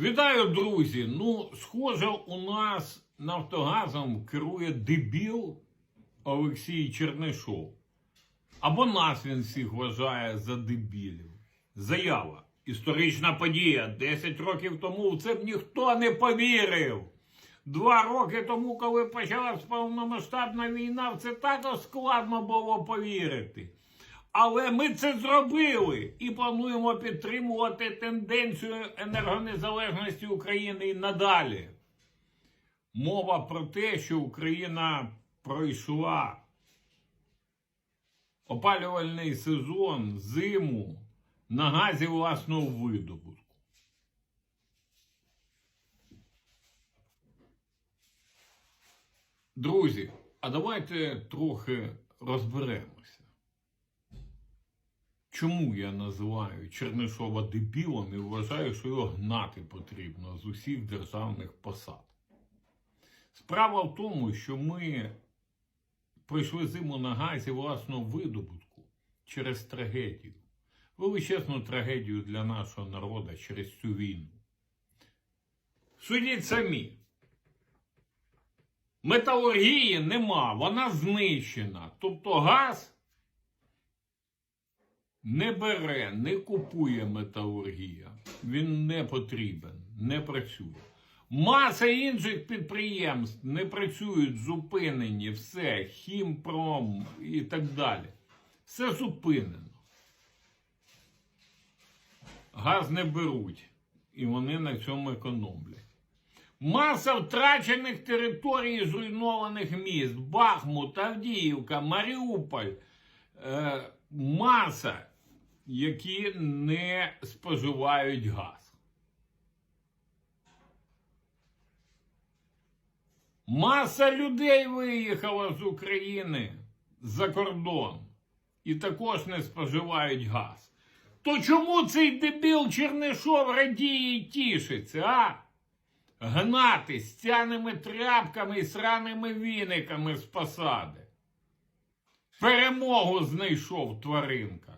Вітаю, друзі! Ну, схоже, у нас Нафтогазом керує дебіл Олексій Чернишов. Або нас він всіх вважає за дебілів. Заява. Історична подія. 10 років тому в це б ніхто не повірив. Два роки тому, коли почалась повномасштабна війна, в це також складно було повірити. Але ми це зробили і плануємо підтримувати тенденцію енергонезалежності України і надалі. Мова про те, що Україна пройшла опалювальний сезон, зиму на газі власного видобутку. Друзі, а давайте трохи розберемося. Чому я називаю Чернишова дебілом і вважаю, що його гнати потрібно з усіх державних посад? Справа в тому, що ми пройшли зиму на газі власного видобутку через трагедію. Величезну трагедію для нашого народу через цю війну. Судіть самі. Металургії нема, вона знищена. Тобто газ не бере, не купує металургія. Він не потрібен, не працює. Маса інших підприємств не працюють, зупинені, все, хімпром і так далі. Все зупинено. Газ не беруть, і вони на цьому економлять. Маса втрачених територій, зруйнованих міст, Бахмут, Авдіївка, Маріуполь. Е, маса, які не споживають газ. Маса людей виїхала з України за кордон і також не споживають газ. То чому цей дебіл Чернишов радіє і тішиться, а? Гнати з цяними тряпками і сраними віниками з посади. Перемогу знайшов тваринка.